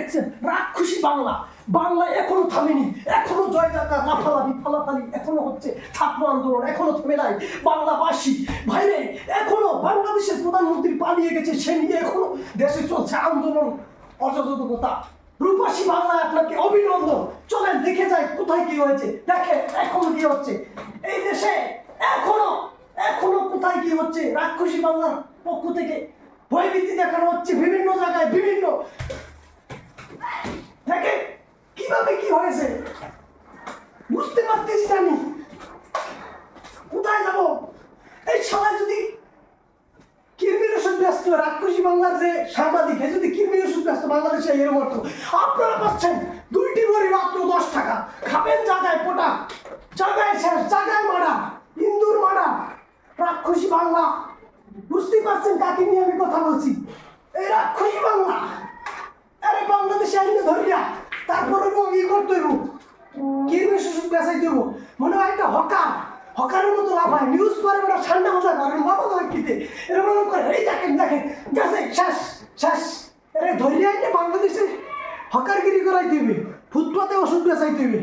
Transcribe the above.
দেখছেন রাক্ষসী বাংলা। বাংলা এখনও থামেনি, এখনও জয়যাত্রা, লাফালাফি, ফালাফালি এখনও হচ্ছে ছাত্র আন্দোলন, এখনও থেমে নাই। বাংলাবাসী, ভাইরে, এখনও বাংলাদেশের প্রধানমন্ত্রী পালিয়ে গেছে, সে নিয়ে এখনও দেশে চলছে আন্দোলন, অসচেতনতা। রূপাসী বাংলায় আপনাকে অভিনন্দন। চলেন, দেখে যাই কোথায় কি হয়েছে। দেখে এখন কি হচ্ছে। এই দেশে এখনও এখনও কোথায় কি হচ্ছে? রাক্ষসী বাংলার পক্ষ থেকে ভয়ভীতি দেখানো হচ্ছে বিভিন্ন জায়গায়, বিভিন্ন কি হয়েছে? বুঝতে পারতেছি না আমি। কোথায় যাব? এই সবাই যদি ব্যস্ত, রাক্ষসী বাংলার যে সাংবাদিক যদি ব্যস্ত, বাংলাদেশে আপনারা পাচ্ছেন দুইটি বড়ি মাত্র দশ টাকা। খাবেন জায়গায় পোটা, জায়গায় শেষ মারা, ইন্দুর মারা, রাক্ষসী বাংলা। বুঝতেই পারছেন কাকে নিয়ে আমি কথা বলছি? এই রাক্ষসী বাংলা আরে বাংলাদেশে আইনে ধরিয়া তারপরে ই করতে হইব। কিরমির ওষুধ বেচাই দেব মনে হয় একটা হকার। হকারের মতো লাভ হয়। নিউজ পরে বেটা ঠান্ডা মজা করে মাথা ধরে কিতে। এরকম করে, এই দেখেন দেখে গেছে শেষ শেষ। এরে ধরিয়ে আইনে বাংলাদেশে হকারগিরি করাই দিবে ফুটপাতে ওষুধ বেচাই দিবে